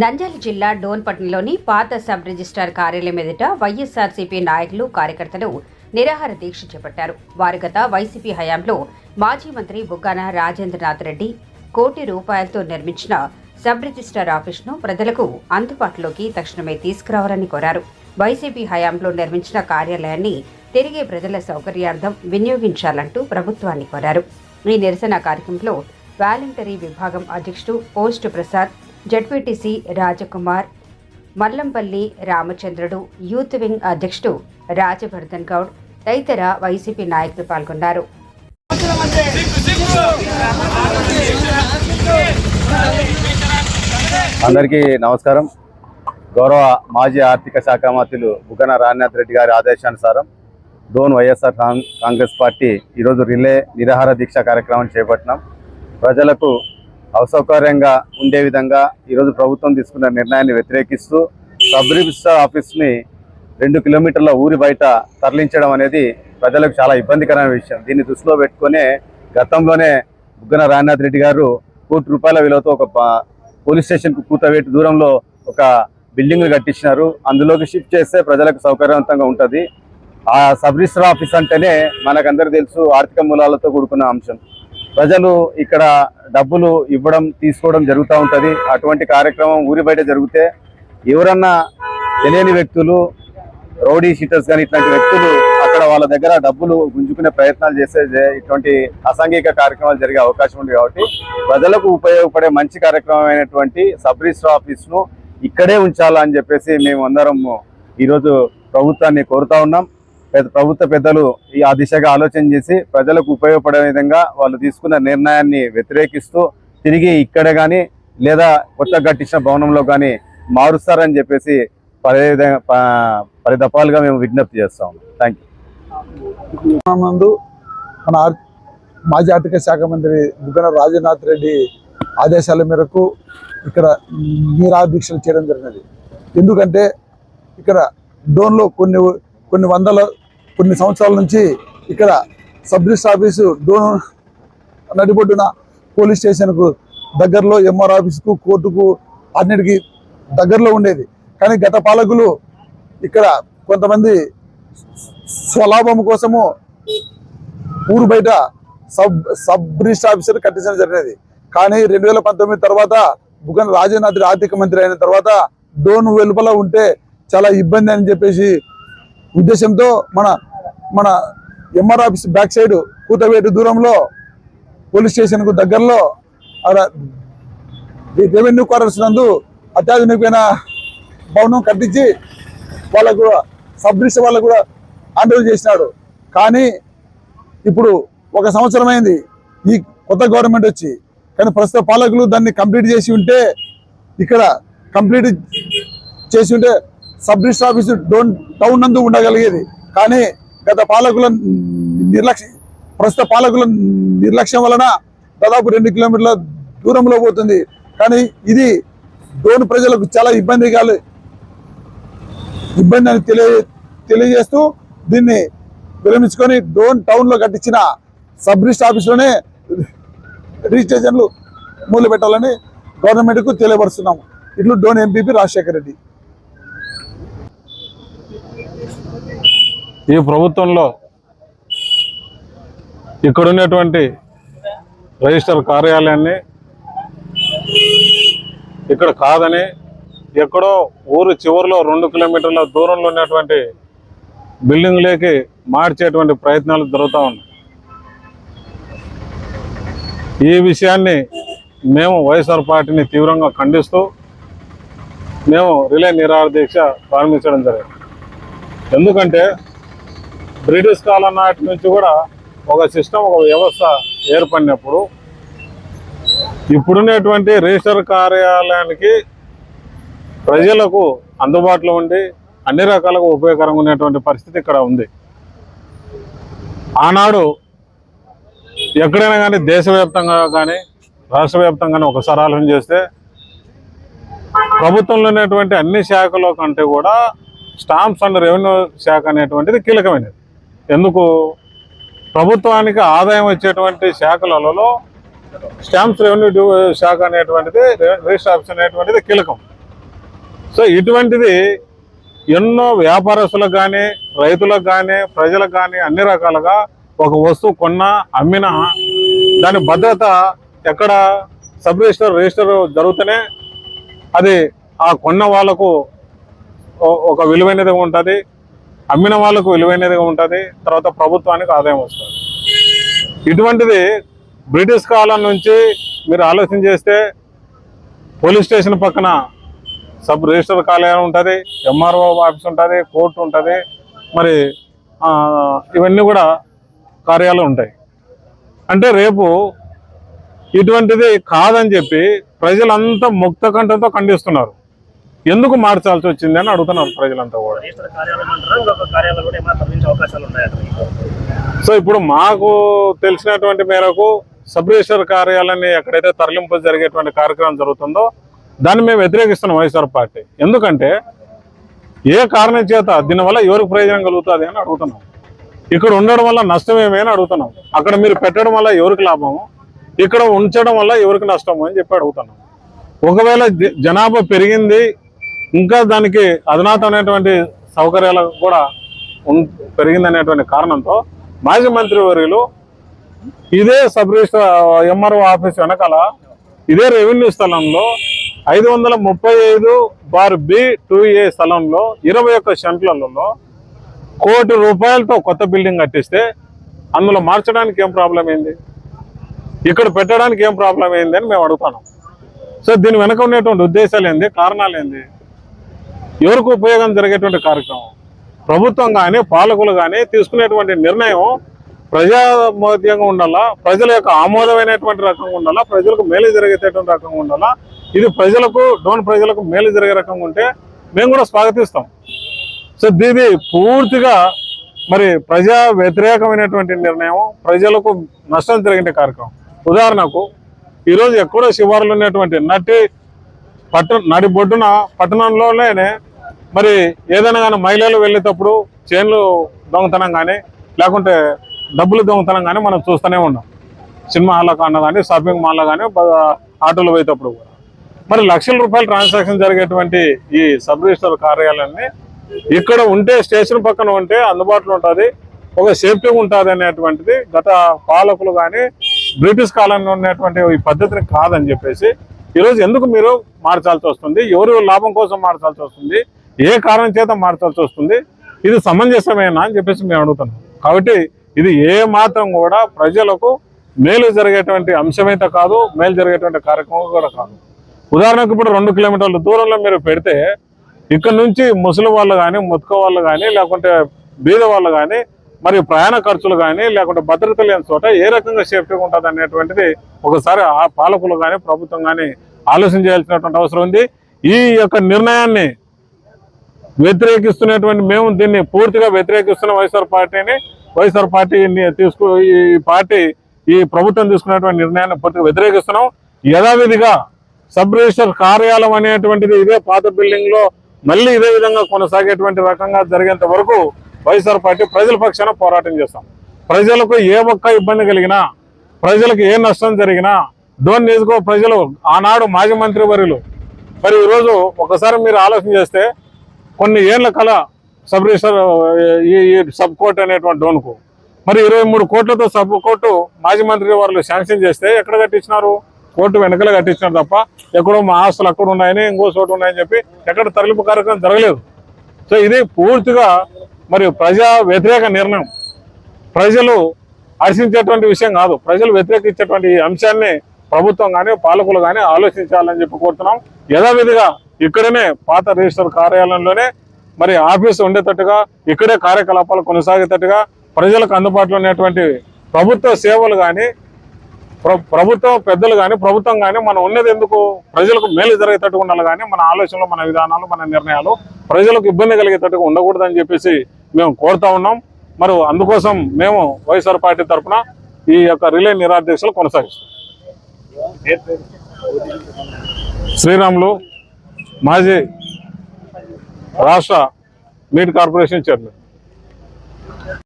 నంద్యాల జిల్లా డోన్పట్నంలోని పాత sub registrar కార్యాలయం ఎదుట వైఎస్ఆర్సీపీ నాయకులు కార్యకర్తలు నిరాహార దీక్ష చేపట్టారు. వారు గత వైసీపీ హయాంలో మాజీ మంత్రి బుగ్గాన రాజేంద్రనాథ్ రెడ్డి కోటి రూపాయలతో నిర్మించిన సబ్ రిజిస్టార్ ఆఫీస్ను ప్రజలకు అందుబాటులోకి తక్షణమే తీసుకురావాలని కోరారు. వైసీపీ హయాంలో నిర్మించిన కార్యాలయాన్ని తిరిగి ప్రజల సౌకర్యార్థం వినియోగించాలంటూ ప్రభుత్వాన్ని కోరారు. ఈ నిరసన కార్యక్రమంలో వాలంటరీ విభాగం అధ్యక్షుడు post Prasad ZPTC Rajkumar Mallampalli Ramachandrudu youth wing అధ్యక్షుడు రాజవర్ధన్ గౌడ్ తదితర వైసీపీ నాయకులు పాల్గొన్నారు. అందరికీ నమస్కారం. గౌరవ మాజీ ఆర్థిక శాఖ మంత్రులు బుగ్గన రాజనాథ్ రెడ్డి గారి ఆదేశానుసారం డోన్ వైఎస్ఆర్ కాంగ్రెస్ పార్టీ ఈరోజు రిలే నిరాహార దీక్ష కార్యక్రమం చేపట్టినాం. ప్రజలకు అసౌకర్యంగా ఉండే విధంగా ఈరోజు ప్రభుత్వం తీసుకున్న నిర్ణయాన్ని వ్యతిరేకిస్తూ సబ్ రిజిస్టర్ ఆఫీస్ని రెండు కిలోమీటర్ల ఊరి బయట తరలించడం అనేది ప్రజలకు చాలా ఇబ్బందికరమైన విషయం. దీన్ని దృష్టిలో పెట్టుకునే గతంలోనే బుగ్గన రాజనాథ్ రెడ్డి గారు కోటి రూపాయల విలువతో ఒక పోలీస్ స్టేషన్కు కూతవేటు దూరంలో ఒక బిల్డింగ్లు కట్టించినారు. అందులోకి షిఫ్ట్ చేస్తే ప్రజలకు సౌకర్యవంతంగా ఉంటుంది. ఆ సబ్ రిజిస్టర్ ఆఫీస్ అంటేనే మనకందరూ తెలుసు ఆర్థిక మూలాలతో కూడుకున్న అంశం. ప్రజలు ఇక్కడ డబ్బులు ఇవ్వడం తీసుకోవడం జరుగుతూ ఉంటుంది. అటువంటి కార్యక్రమం ఊరి బయట జరిగితే ఎవరన్నా తెలియని వ్యక్తులు రౌడీ షీటర్స్ కానీ ఇట్లాంటి వ్యక్తులు అక్కడ వాళ్ళ దగ్గర డబ్బులు గుంజుకునే ప్రయత్నాలు చేసే ఇటువంటి అసాంఘిక కార్యక్రమాలు జరిగే అవకాశం ఉంది కాబట్టి ప్రజలకు ఉపయోగపడే మంచి కార్యక్రమమైనటువంటి సబ్ రిజిస్టర్ ఆఫీస్ను ఇక్కడే ఉంచాలని చెప్పేసి మేము అందరం ఈరోజు ప్రభుత్వాన్ని కోరుతా ఉన్నాం. ప్రభుత్వ పెద్దలు ఈ ఆ దిశగా ఆలోచన చేసి ప్రజలకు ఉపయోగపడే విధంగా వాళ్ళు తీసుకున్న నిర్ణయాన్ని వ్యతిరేకిస్తూ తిరిగి ఇక్కడ కానీ లేదా కొత్త కట్టించిన భవనంలో కానీ మారుస్తారని చెప్పేసి పదే విధంగా ప- పరిదపాలుగా మేము విజ్ఞప్తి చేస్తాం థ్యాంక్ యూ మన మాజీ ఆర్థిక శాఖ మంత్రి బుగ్గన రాజనాథ్ రెడ్డి ఆదేశాల మేరకు ఇక్కడ మీరా దీక్షలు చేయడం జరిగినది. ఎందుకంటే ఇక్కడ డోన్లో కొన్ని కొన్ని వందల కొన్ని సంవత్సరాల నుంచి ఇక్కడ సబ్ రిజిస్టర్ ఆఫీసు డోన్ నడిబొడ్డున పోలీస్ స్టేషన్కు దగ్గరలో ఎంఆర్ ఆఫీసుకు కోర్టుకు అన్నిటికీ దగ్గరలో ఉండేది. కానీ గత పాలకులు ఇక్కడ కొంతమంది స్వలాభం కోసము ఊరు బయట సబ్ సబ్ రిజిస్టర్ ఆఫీసర్ కట్టించడం జరిగినది. కానీ రెండు వేల పంతొమ్మిది తర్వాత బుగన్ రాజనాథ్ ఆర్థిక మంత్రి అయిన తర్వాత డోన్ వెలుపల ఉంటే చాలా ఇబ్బంది అని చెప్పేసి ఉద్దేశంతో మన మన ఎంఆర్ ఆఫీస్ బ్యాక్ సైడ్ కూతవేటు దూరంలో పోలీస్ స్టేషన్కు దగ్గరలో అక్కడ రెవెన్యూ క్వార్టర్స్ నందు అత్యాధునికమైన భవనం కట్టించి వాళ్ళకు కూడా సబ్ రిజిస్టర్ వాళ్ళకు కూడా హ్యాండ్ చేసినాడు. కానీ ఇప్పుడు ఒక సంవత్సరం అయింది ఈ కొత్త గవర్నమెంట్ వచ్చి కానీ ప్రస్తుత పాలకులు దాన్ని కంప్లీట్ చేసి ఉంటే ఇక్కడ కంప్లీట్ చేసి ఉంటే sub register office Dhone town నందు ఉండగలిగేది. కానీ గత పాలకుల నిర్లక్ష్యం ప్రస్తుత పాలకుల నిర్లక్ష్యం వలన దాదాపు రెండు కిలోమీటర్ల దూరంలో పోతుంది. కానీ ఇది డోన్ ప్రజలకు చాలా ఇబ్బంది కాలి ఇబ్బంది అని తెలియ తెలియజేస్తూ దీన్ని విరమించుకొని డోన్ టౌన్లో కట్టించిన సబ్ రిజిస్టర్ ఆఫీస్లోనే రిజిస్ట్రేషన్లు మొదలు పెట్టాలని గవర్నమెంట్కు తెలియపరుస్తున్నాము. ఇట్లు డోన్ ఎంపీపీ రాజశేఖర రెడ్డి. ఈ ప్రభుత్వంలో ఇక్కడ ఉన్నటువంటి రిజిస్టర్ కార్యాలయాన్ని ఇక్కడ కాదని ఎక్కడో ఊరు చివరిలో రెండు కిలోమీటర్ల దూరంలో ఉన్నటువంటి బిల్డింగ్లోకి మార్చేటువంటి ప్రయత్నాలు జరుగుతూ ఉన్నాయి. ఈ విషయాన్ని మేము వైఎస్ఆర్ పార్టీని తీవ్రంగా ఖండిస్తూ మేము రిలే నిరాహార దీక్ష ప్రారంభించడం జరిగింది. ఎందుకంటే బ్రిటిష్ కాలం నాటి నుంచి కూడా ఒక సిస్టమ్ ఒక వ్యవస్థ ఏర్పడినప్పుడు ఇప్పుడున్నటువంటి రిజిస్టర్ కార్యాలయానికి ప్రజలకు అందుబాటులో ఉండి అన్ని రకాలుగా ఉపయోగకరంగా ఉన్నటువంటి పరిస్థితి ఇక్కడ ఉంది. ఆనాడు ఎక్కడైనా కానీ దేశవ్యాప్తంగా కానీ రాష్ట్ర వ్యాప్తంగా ఒకసారి ఆలోచన చేస్తే ప్రభుత్వంలో ఉన్నటువంటి అన్ని శాఖల కంటే కూడా స్టాంప్స్ అండ్ రెవెన్యూ శాఖ అనేటువంటిది కీలకమైనది. ఎందుకు? ప్రభుత్వానికి ఆదాయం వచ్చేటువంటి శాఖలలో స్టాంప్స్ రెవెన్యూ డ్యూ శాఖ అనేటువంటిది రి- రిజిస్టర్ ఆఫీస్ అనేటువంటిది కీలకం. సో ఇటువంటిది ఎన్నో వ్యాపారస్తులకు కానీ రైతులకు కానీ ప్రజలకు కానీ అన్ని రకాలుగా ఒక వస్తువు కొన్నా అమ్మినా దాని భద్రత ఎక్కడ సబ్ రిజిస్టర్ రిజిస్టర్ జరుగుతూనే అది ఆ కొన్న వాళ్ళకు ఒక విలువైనది ఉంటుంది. అమ్మిన వాళ్ళకు విలువైనదిగా ఉంటుంది తర్వాత ప్రభుత్వానికి ఆదాయం వస్తుంది. ఇటువంటిది బ్రిటిష్ కాలం నుంచి మీరు ఆలోచన చేస్తే పోలీస్ స్టేషన్ పక్కన సబ్ రిజిస్టర్ కార్యాలయం ఉంటుంది ఎంఆర్ఓ ఆఫీస్ ఉంటుంది కోర్టు ఉంటుంది మరి ఇవన్నీ కూడా కార్యాలు ఉంటాయి. అంటే రేపు ఇటువంటిది కాదని చెప్పి ప్రజలంతా ముక్త కంఠంతో ఖండిస్తున్నారు. ఎందుకు మార్చాల్సి వచ్చింది అని అడుగుతున్నారు ప్రజలంతా కూడా. సో ఇప్పుడు మాకు తెలిసినటువంటి మేరకు సబ్ రిజిస్టర్ కార్యాలయాన్ని ఎక్కడైతే తరలింపు జరిగేటువంటి కార్యక్రమం జరుగుతుందో దాన్ని మేము వ్యతిరేకిస్తున్నాం వైఎస్ఆర్ పార్టీ. ఎందుకంటే ఏ కారణం చేత? దీనివల్ల ఎవరికి ప్రయోజనం కలుగుతుంది అని అడుగుతున్నాం. ఇక్కడ ఉండడం వల్ల నష్టం ఏమీ అని అడుగుతున్నాం. అక్కడ మీరు పెట్టడం వల్ల ఎవరికి లాభము? ఇక్కడ ఉంచడం వల్ల ఎవరికి నష్టము అని చెప్పి అడుగుతున్నాం. ఒకవేళ జనాభా పెరిగింది ఇంకా దానికి అధునాతమైనటువంటి సౌకర్యాలు కూడా పెరిగిందనేటువంటి కారణంతో మాజీ మంత్రి వర్యులు ఇదే సబ్ రిజిస్టర్ ఎంఆర్ఓ ఆఫీస్ వెనకాల ఇదే రెవెన్యూ స్థలంలో ఐదు వందల ముప్పై ఐదు బార్ బి టూ ఏ స్థలంలో ఇరవై ఒక్క సెంట్లలో కోటి రూపాయలతో కొత్త బిల్డింగ్ కట్టిస్తే అందులో మార్చడానికి ఏం ప్రాబ్లం ఏంది? ఇక్కడ పెట్టడానికి ఏం ప్రాబ్లం ఏంది అని మేము అడుగుతున్నాం. సో దీని వెనక ఉన్నటువంటి ఉద్దేశాలు ఏంది? కారణాలు ఏంది? ఎవరికి ఉపయోగం జరిగేటువంటి కార్యక్రమం? ప్రభుత్వం కానీ పాలకులు కానీ తీసుకునేటువంటి నిర్ణయం ప్రజామోద్యంగా ఉండాలా? ప్రజల యొక్క ఆమోదమైనటువంటి రకంగా ఉండాలా? ప్రజలకు మేలు జరిగేటటువంటి రకంగా ఉండాలా? ఇది ప్రజలకు డోన్ ప్రజలకు మేలు జరిగే రకంగా ఉంటే మేము కూడా స్వాగతిస్తాం. సో దీది పూర్తిగా మరి ప్రజా వ్యతిరేకమైనటువంటి నిర్ణయం ప్రజలకు నష్టం జరిగిన కార్యక్రమం. ఉదాహరణకు ఈరోజు ఎక్కడో శివారులు ఉన్నటువంటి నటి పట్టణ నడి బొడ్డున పట్టణంలోనే మరి ఏదైనా కానీ మహిళలు వెళ్ళేటప్పుడు చైన్లు దొంగతనం కానీ లేకుంటే డబ్బులు దొంగతనం కానీ మనం చూస్తూనే ఉన్నాం. సినిమా హాల్లో కన్నా కానీ షాపింగ్ మాల్లో కానీ ఆటోలు పోయేటప్పుడు కూడా. మరి లక్షల రూపాయల ట్రాన్సాక్షన్ జరిగేటువంటి ఈ సబ్ రిజిస్టర్ కార్యాలయాన్ని ఇక్కడ ఉంటే స్టేషన్ పక్కన ఉంటే అందుబాటులో ఉంటుంది. ఒక సేఫ్టీ ఉంటుంది అనేటువంటిది గత పాలకులు కానీ బ్రిటిష్ కాలంలో ఉన్నటువంటి ఈ పద్ధతిని కాదని చెప్పేసి ఈరోజు ఎందుకు మీరు మార్చాల్సి వస్తుంది? ఎవరు లాభం కోసం మార్చాల్సి వస్తుంది? ఏ కారణం చేత మార్చాల్సి వస్తుంది? ఇది సమంజసమేనా అని చెప్పేసి మేము అడుగుతున్నాం. కాబట్టి ఇది ఏ మాత్రం కూడా ప్రజలకు మేలు జరిగేటువంటి అంశమైతే కాదు మేలు జరిగేటువంటి కార్యక్రమం కూడా కాదు. ఉదాహరణకు ఇప్పుడు రెండు కిలోమీటర్ల దూరంలో మీరు పెడితే ఇక్కడ నుంచి ముసలి వాళ్ళు కానీ ముతక వాళ్ళు కానీ లేకుంటే బీద వాళ్ళు కానీ మరి ప్రయాణ ఖర్చులు కానీ లేకుంటే భద్రత లేని చోట ఏ రకంగా సేఫ్టీగా ఉంటుంది అనేటువంటిది ఒకసారి ఆ పాలకులు కానీ ప్రభుత్వం కానీ ఆలోచన చేయాల్సినటువంటి అవసరం ఉంది. ఈ యొక్క నిర్ణయాన్ని వ్యతిరేకిస్తున్నటువంటి మేము దీన్ని పూర్తిగా వ్యతిరేకిస్తున్న వైఎస్ఆర్ పార్టీని. వైఎస్ఆర్ పార్టీ తీసుకు ఈ పార్టీ ఈ ప్రభుత్వం తీసుకున్నటువంటి నిర్ణయాన్ని పూర్తిగా వ్యతిరేకిస్తున్నాం. యథావిధిగా సబ్ రిజిస్టర్ కార్యాలయం అనేటువంటిది ఇదే పాత బిల్డింగ్లో మళ్ళీ ఇదే విధంగా కొనసాగేటువంటి రకంగా జరిగేంత వరకు వైఎస్ఆర్ పార్టీ ప్రజల పక్షాన పోరాటం చేస్తాం. ప్రజలకు ఏ ఒక్క ఇబ్బంది కలిగినా ప్రజలకు ఏ నష్టం జరిగినా డోన్ నియోజకవర్గ ప్రజలు ఆనాడు మాజీ మంత్రి వర్యులు. మరి ఈరోజు ఒకసారి మీరు ఆలోచన చేస్తే కొన్ని ఏళ్ళ కల సబ్ రిజిస్టర్ ఈ ఈ సబ్ కోర్ట్ అనేటువంటి డోన్కు. మరి ఇరవై మూడు కోట్లతో సబ్ కోర్టు మాజీ మంత్రి వాళ్ళు శాంక్షన్ చేస్తే ఎక్కడ కట్టించినారు? కోర్టు వెనకల కట్టించినారు తప్ప ఎక్కడో మా ఆస్తులు అక్కడ ఉన్నాయని ఇంకో చోటు ఉన్నాయని చెప్పి ఎక్కడ తరలింపు కార్యక్రమం జరగలేదు. సో ఇది పూర్తిగా మరి ప్రజా వ్యతిరేక నిర్ణయం. ప్రజలు హర్షించేటువంటి విషయం కాదు. ప్రజలు వ్యతిరేకించేటువంటి ఈ అంశాన్ని ప్రభుత్వం కానీ పాలకులు కానీ ఆలోచించాలని చెప్పి కోరుతున్నాం. యథావిధిగా ఇక్కడనే పాత రిజిస్టర్ కార్యాలయంలోనే మరి ఆఫీస్ ఉండేటట్టుగా ఇక్కడే కార్యకలాపాలు కొనసాగేటట్టుగా ప్రజలకు అందుబాటులో ఉన్నటువంటి ప్రభుత్వ సేవలు కానీ ప్రభుత్వ పెద్దలు కానీ ప్రభుత్వం కానీ మనం ఉన్నది ఎందుకు? ప్రజలకు మేలు జరిగేటట్టుగా ఉండాలి కానీ మన ఆలోచనలు మన విధానాలు మన నిర్ణయాలు ప్రజలకు ఇబ్బంది కలిగేటట్టుగా ఉండకూడదని చెప్పేసి మేము కోరుతా ఉన్నాం. మరి అందుకోసం మేము వైఎస్ఆర్ పార్టీ తరఫున ఈ యొక్క రిలే నిరాధ్యక్షులు కొనసాగిస్తాం శ్రీరాములు మాజీ రాష్ట్ర మీట్ కార్పొరేషన్ చైర్మన్.